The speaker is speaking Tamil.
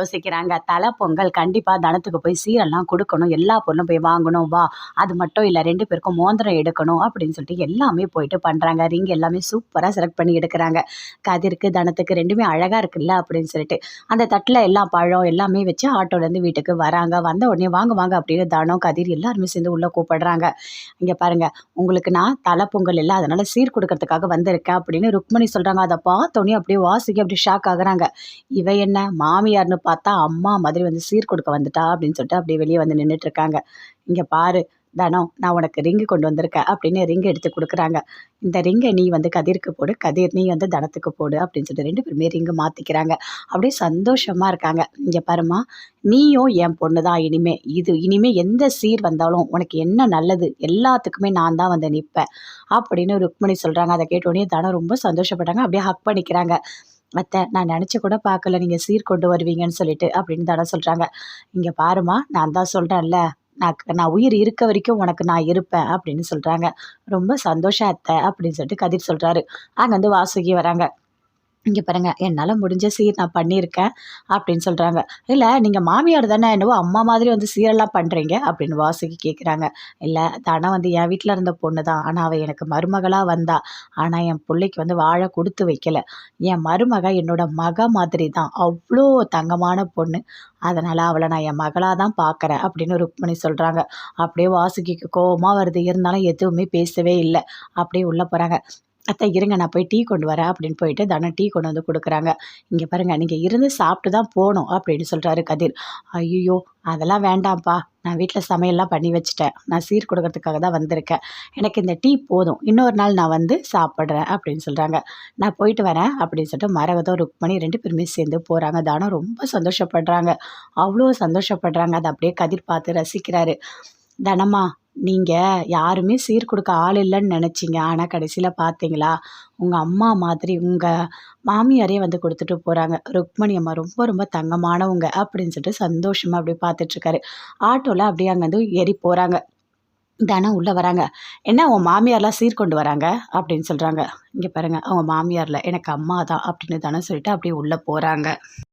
யோசிக்கிறாங்க. தலை பொங்கல் கண்டிப்பாக தனத்துக்கு போய் சீரெல்லாம் கொடுக்கணும். எல்லா பொருளும் போய் வாங்கணும் வா. அது மட்டும் இல்லை ரெண்டு பேருக்கும் மோந்திரம் எடுக்கணும் அப்படின்னு சொல்லிட்டு எல்லாமே போயிட்டு பண்ணுறாங்க ரிங் எல்லாமே சூப்பராக செலக்ட் பண்ணி எடுக்கிறாங்க. கதிருக்கு தனத்துக்கு ரெண்டுமே அழகாக இருக்குல்ல அப்படின்னு சொல்லிட்டு. அந்த தட்டில் எல்லா பழம் எல்லாமே வச்சு ஆட்டோலேருந்து வீட்டுக்கு வராங்க. வந்த உடனே வாங்க வாங்க அப்படின்னு தானம் கதிர் எல்லாருமே சேர்ந்து உள்ளே கூப்பிடுறாங்க. இங்கே பாருங்கள் உங்களுக்கு நான் தலை பொங்கல் இல்லை அதனால் சீர் கொடுக்கறதுக்காக வந்திருக்கேன் அப்படின்னு ருக்மணி சொல்கிறாங்க அதை பார்த்தோன்னே அப்படியே வாசிக்க அப்படி ஷாக் ஆகுறாங்க. இவ என்ன? மாமியார்னு பார்த்தா அம்மா மாதிரி வந்து சீர் கொடுக்க வந்துட்டா அப்படின்னு சொல்லிட்டு அப்படியே வெளியே வந்து நின்றுட்டு இருக்காங்க இங்கே பாரு தனம் நான் உனக்கு ரிங்கு கொண்டு வந்திருக்கேன் அப்படின்னு ரிங்கு எடுத்து கொடுக்குறாங்க. இந்த ரிங்கை நீ வந்து கதிர்க்கு போடு கதிர் நீ வந்து தனத்துக்கு போடு அப்படின்னு சொல்லிட்டு ரெண்டு பேருமே ரிங்கு மாற்றிக்கிறாங்க அப்படியே சந்தோஷமாக இருக்காங்க. இங்கே பாருமா நீயும் என் பொண்ணு தான் இனிமே. இது இனிமே எந்த சீர் வந்தாலும் உனக்கு என்ன நல்லது? எல்லாத்துக்குமே நான் தான் வந்து நிற்பேன் அப்படின்னு ருக்மணி சொல்கிறாங்க அதை கேட்டோடனே தனம் ரொம்ப சந்தோஷப்பட்டாங்க. அப்படியே ஹக் பண்ணிக்கிறாங்க. அத்தை நான் நினச்சி கூட பார்க்கல. நீங்கள் சீர் கொண்டு வருவீங்கன்னு சொல்லிட்டு அப்படின்னு தானே சொல்கிறாங்க இங்கே பாருமா நான் தான் சொல்கிறேன்ல நான் நான் உயிர் இருக்க வரைக்கும் உனக்கு நான் இருப்பேன் அப்படின்னு சொல்கிறாங்க ரொம்ப சந்தோஷம் அத்தை அப்படின்னு சொல்லிட்டு கதிர் சொல்கிறாரு அங்கே வந்து வாசுகி வராங்க. இங்கே பாருங்க என்னால் முடிஞ்ச சீர் நான் பண்ணியிருக்கேன் அப்படின்னு சொல்கிறாங்க இல்லை நீங்கள் மாமியார் தானே என்னவோ அம்மா மாதிரி வந்து சீரெல்லாம் பண்ணுறீங்க அப்படின்னு வாசுகி கேட்குறாங்க இல்லை தானே வந்து என் வீட்டில் இருந்த பொண்ணு தான் ஆனால் அவள் எனக்கு மருமகளாக வந்தா ஆனால் என் பிள்ளைக்கு வந்து வாழை கொடுத்து வைக்கல. என் மருமக என்னோட மக மாதிரி தான் அவ்வளோ தங்கமான பொண்ணு அதனால் அவளை நான் என் மகளாக தான் பார்க்குறேன் அப்படின்னு ருக்மணி சொல்கிறாங்க அப்படியே வாசுகிக்கு கோபமாக வருது இருந்தாலும் எதுவுமே பேசவே இல்லை அப்படியே உள்ளே போகிறாங்க அத்தை இருங்க நான் போய் டீ கொண்டு வரேன் அப்படின்னு போயிட்டு தனம் டீ கொண்டு வந்து கொடுக்குறாங்க. இங்கே பாருங்கள் நீங்கள் இருந்து சாப்பிட்டு தான் போகணும் அப்படின்னு சொல்கிறாரு கதிர். ஐயோ அதெல்லாம் வேண்டாம்ப்பா. நான் வீட்டில் சமையல்லாம் பண்ணி வச்சுட்டேன். நான் சீர் கொடுக்கறதுக்காக தான் வந்திருக்கேன். எனக்கு இந்த டீ போதும். இன்னொரு நாள் நான் வந்து சாப்பிட்றேன் அப்படின்னு சொல்கிறாங்க நான் போயிட்டு வரேன் அப்படின்னு சொல்லிட்டு மரகதம் ருக்மணி ரெண்டு பேருமே சேர்ந்து போகிறாங்க தானம் ரொம்ப சந்தோஷப்படுறாங்க. அவ்வளோ சந்தோஷப்படுறாங்க. அதை அப்படியே கதிர் பார்த்து ரசிக்கிறாரு. தனமா நீங்கள் யாருமே சீர் கொடுக்க ஆள் இல்லைன்னு நினச்சிங்க. ஆனால் கடைசியில் பார்த்தீங்களா உங்கள் அம்மா மாதிரி உங்கள் மாமியாரே வந்து கொடுத்துட்டு போகிறாங்க ருக்மணி அம்மா ரொம்ப ரொம்ப தங்கமானவங்க அப்படின்னு சொல்லிட்டு சந்தோஷமாக அப்படியே பார்த்துட்ருக்காரு ஆட்டோவில் அப்படியே அங்கேருந்து ஏறி போகிறாங்க தானே உள்ளே வராங்க. என்ன உன் மாமியார்லாம் சீர்கொண்டு வராங்க? அப்படின்னு சொல்கிறாங்க இங்கே பாருங்கள் அவங்க மாமியாரில் எனக்கு அம்மா தான் அப்படின்னு தானே சொல்லிட்டு அப்படியே உள்ளே போகிறாங்க